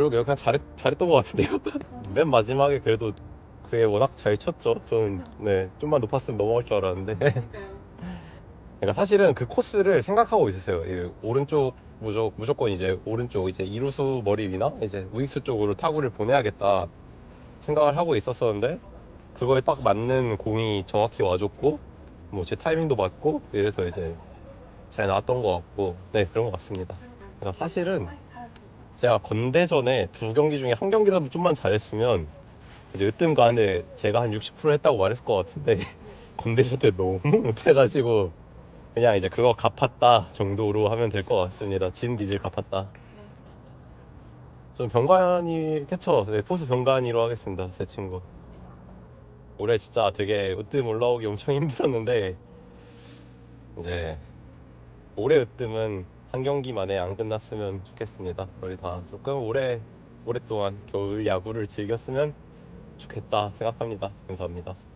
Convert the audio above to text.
그러게요. 그냥 잘했, 잘했던 것 같은데요. 맨 마지막에 그래도 그게 워낙 잘 쳤죠. 저는 네 좀만 높았으면 넘어갈 줄 알았는데. 그러니까요. 그러니까 사실은 그 코스를 생각하고 있었어요. 이 오른쪽 무조, 무조건 이제 오른쪽 이제 이루수 머리 위나 이제 우익수 쪽으로 타구를 보내야겠다 생각을 하고 있었었는데 그거에 딱 맞는 공이 정확히 와줬고 뭐 제 타이밍도 맞고 이래서 이제 잘 나왔던 것 같고 네 그런 것 같습니다. 그러니까 사실은 제가 건대전에 두 경기 중에 한 경기라도 좀만 잘했으면 이제 으뜸 가는데 제가 한 60% 했다고 말했을 것 같은데 건대전 때 너무 못해가지고 그냥 이제 그거 갚았다 정도로 하면 될 것 같습니다. 진 빚을 갚았다. 전 병관이 캐쳐, 네, 포수 병관이로 하겠습니다. 제 친구. 올해 진짜 되게 으뜸 올라오기 엄청 힘들었는데 이제 올해 으뜸은 한 경기만에 안 끝났으면 좋겠습니다. 우리 다 조금 오래 오랫동안 겨울 야구를 즐겼으면 좋겠다 생각합니다. 감사합니다.